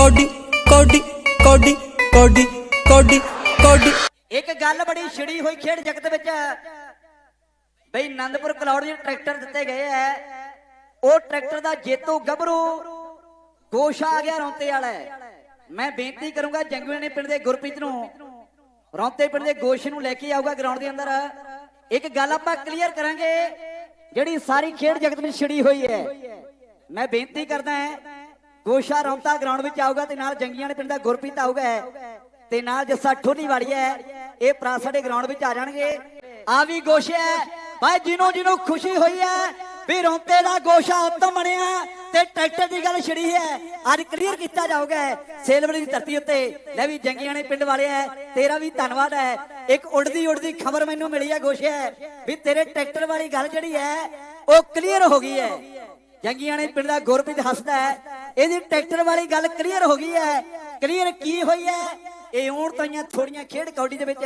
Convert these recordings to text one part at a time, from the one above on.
Cody ਕੋਡੀ ਕੋਡੀ ਕੋਡੀ ਕੋਡੀ ਕੋਡੀ। ਇੱਕ ਗੱਲ ਬੜੀ ਛਿੜੀ ਹੋਈ ਖੇਡ ਜਗਤ ਵਿੱਚ। ਬਈ ਆਨੰਦਪੁਰ ਕਲੌੜ ਦੇ ਟਰੈਕਟਰ ਦਿੱਤੇ ਗਏ ਐ। ਉਹ ਟਰੈਕਟਰ ਦਾ ਜੇਤੂ ਗੱਭਰੂ ਗੋਸ਼ਾ ਆ ਗਿਆ ਰੌਂਤੇ ਵਾਲਾ। ਮੈਂ ਬੇਨਤੀ ਕਰੂੰਗਾ ਜੰਗਵੇ ਨੇ ਪਿੰਡ ਦੇ ਗੁਰਪ੍ਰੀਤ ਨੂੰ, ਰੌਂਤੇ ਪਿੰਡ ਦੇ ਗੋਸ਼ ਨੂੰ ਲੈ ਕੇ ਆਊਗਾ ਗਰਾਊਂਡ ਦੇ ਅੰਦਰ। ਇੱਕ ਗੱਲ ਆਪਾਂ ਕਲੀਅਰ ਕਰਾਂਗੇ, ਜਿਹੜੀ ਸਾਰੀ ਖੇਡ ਜਗਤ ਵਿੱਚ ਛਿੜੀ ਹੋਈ ਹੈ ਮੈਂ ਬੇਨਤੀ ਕਰਦਾ ਹਾਂ ਗੋਸ਼ਾ ਰੌਂਤਾ ਗਰਾਊਂਡ ਵਿੱਚ ਆਊਗਾ ਤੇ ਨਾਲ ਜੰਗੀਆਂ ਦੇ ਪਿੰਡ ਦਾ ਗੁਰਪ੍ਰੀਤ ਆਊਗਾ ਤੇ ਨਾਲ ਜੱਸਾ ਠੋਲੀ ਵਾਲੀ ਹੈ। ਇਹ ਭਰਾ ਸਾਡੇ ਗਰਾਊਂਡ ਵਿੱਚ ਆ ਜਾਣਗੇ। ਆ ਵੀ ਗੋਸ਼ਾ ਭਾਈ ਜਿਹਨੂੰ ਜਿਹਨੂੰ ਖੁਸ਼ੀ ਹੋਈ ਹੈ ਵੀ ਰੌਂਤੇ ਦਾ ਗੋਸ਼ਾ ਉੱਤਮ ਬਣਿਆ ਤੇ ਟਰੈਕਟਰ ਦੀ ਗੱਲ ਛਿੜੀ ਹੈ। ਅੱਜ ਕਲੀਅਰ ਕੀਤਾ ਜਾਊਗਾ ਸੇਲਵੜੀ ਦੀ ਧਰਤੀ ਉੱਤੇ। ਲੈ ਵੀ ਜੰਗੀਆਂ ਨੇ ਪਿੰਡ ਵਾਲੇ ਹੈ, ਤੇਰਾ ਵੀ ਧੰਨਵਾਦ ਹੈ। ਇੱਕ ਉੜਦੀ ਉੜਦੀ ਖਬਰ ਮੈਨੂੰ ਮਿਲੀ ਹੈ ਗੋਸ਼ਾ ਵੀ ਤੇਰੇ ਟਰੈਕਟਰ ਵਾਲੀ ਗੱਲ ਜਿਹੜੀ ਹੈ, ਉਹ ਕਲੀਅਰ ਹੋ ਗਈ ਹੈ। ਜੰਗੀਆਂ ਨੇ ਪਿੰਡ ਦਾ ਗੁਰਪ੍ਰੀਤ ਹੱਸਦਾ ਹੈ। ਇਹਦੀ ਟਰੈਕਟਰ ਵਾਲੀ ਗੱਲ ਕਲੀਅਰ ਹੋ ਗਈ ਹੈ। ਕਲੀਅਰ ਕੀ ਹੋਈ ਹੈ? ਇਹ ਹੁਣ ਤਾਈਆਂ ਥੋੜੀਆਂ ਖੇਡ ਕੌਡੀ ਦੇ ਵਿੱਚ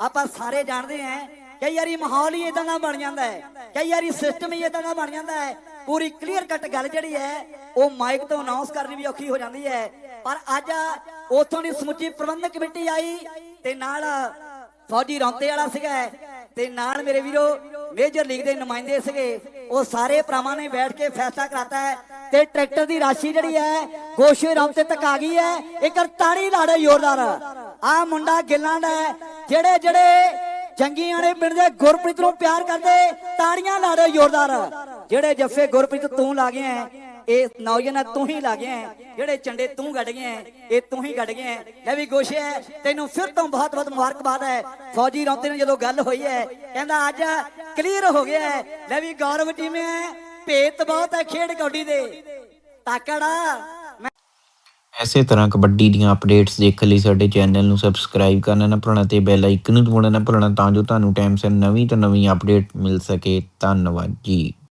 ਆਪਾਂ ਸਾਰੇ ਜਾਣਦੇ ਹਾਂ। ਕਈ ਵਾਰੀ ਮਾਹੌਲ ਹੀ ਇਦਾਂ ਦਾ ਬਣ ਜਾਂਦਾ ਹੈ। ਕਈ ਵਾਰੀ ਸਿਸਟਮ ਹੀ ਇਦਾਂ ਦਾ ਬਣ ਜਾਂਦਾ ਹੈ। ਪੂਰੀ ਕਲੀਅਰ ਕੱਟ ਗੱਲ ਜਿਹੜੀ ਹੈ, ਉਹ ਮਾਈਕ ਤੋਂ ਅਨਾਉਂਸ ਕਰਨੀ ਵੀ ਔਖੀ ਹੋ ਜਾਂਦੀ ਹੈ। ਪਰ ਅੱਜ ਉਥੋਂ ਦੀ ਸਮੁੱਚੀ ਪ੍ਰਬੰਧਕ ਕਮੇਟੀ ਆਈ ਤੇ ਨਾਲ ਫੌਜੀ ਰੌਂਤੇ ਵਾਲਾ ਸੀਗਾ ਤੇ ਨਾਲ ਮੇਰੇ ਵੀਰੋ ਮੇਜਰ ਲੀਗ ਦੇ ਨੁਮਾਇੰਦੇ ਸੀਗੇ। ਉਹ ਸਾਰੇ ਭਰਾਵਾਂ ਨੇ ਬੈਠ ਕੇ ਫੈਸਲਾ ਕਰਾਤਾ ਹੈ। ਤੇ ਟਰੈਕਟਰ ਦੀ ਰਾਸ਼ੀ ਜਿਹੜੀ ਹੈ, ਗੋਸ਼ੇ ਰੌਂਤੇ ਤੱਕ ਆ ਗਈ ਹੈ ਇੱਕ ਤਾੜੀ ਲਾੜੇ ਜ਼ੋਰਦਾਰ ਆ ਮੁੰਡਾ ਗਿੱਲਾਂ ਦਾ ਜਿਹੜੇ ਜਿਹੜੇ ਜੰਗੀਆਂ ਦੇ ਪਿੰਡ ਦੇ ਗੁਰਪ੍ਰੀਤ ਨੂੰ ਪਿਆਰ ਕਰਦੇ, ਤਾੜੀਆਂ ਲਾੜੇ ਜ਼ੋਰਦਾਰ ਜਿਹੜੇ ਜੱਫੇ ਗੁਰਪ੍ਰੀਤ ਤੂੰ ਲਾ ਗਿਆ ਇਹ ਨੌਜਵਾਨ ਤੂੰ ਹੀ ਲਾ ਗਿਆ ਹੈ। ਜਿਹੜੇ ਚੰਡੇ ਤੂੰ ਗੱਡ ਗਿਆ ਇਹ ਤੂੰ ਹੀ ਗੱਡ ਗਿਆ ਹੈ। ਲੈ ਵੀ ਗੋਸ਼ੇ ਤੈਨੂੰ ਫਿਰ ਤੋਂ ਬਹੁਤ ਬਹੁਤ ਮੁਬਾਰਕਬਾਦ ਹੈ ਫੌਜੀ ਰੌਂਤੇ ਨੇ ਜਦੋਂ ਗੱਲ ਹੋਈ ਹੈ, ਕਹਿੰਦਾ ਅੱਜ ਕਲੀਅਰ ਹੋ ਗਿਆ ਹੈ। ਲੈ ਵੀ ਗੌਰਵ ਟੀਮੇ ਭੇਤ ਬਹੁਤ ਹੈ ਖੇਡ ਕੌਡੀ ਦੇ। ਤਾਕੜਾ ਐਸੇ ਤਰ੍ਹਾਂ ਕਬੱਡੀ ਦੀਆਂ ਅਪਡੇਟਸ ਦੇਖਣ ਲਈ ਸਾਡੇ ਚੈਨਲ ਨੂੰ ਸਬਸਕ੍ਰਾਈਬ ਕਰਨਾ ਨਾ ਭੁੱਲਣਾ ਤੇ ਬੈਲ ਆਈਕਨ ਨੂੰ ਦਬਾਉਣਾ ਨਾ ਭੁੱਲਣਾ ਤਾਂ ਜੋ ਤੁਹਾਨੂੰ ਟਾਈਮ ਸਿਰ ਨਵੀਂ ਤੋਂ ਨਵੀਂ ਅਪਡੇਟ ਮਿਲ ਸਕੇ। ਧੰਨਵਾਦ ਜੀ।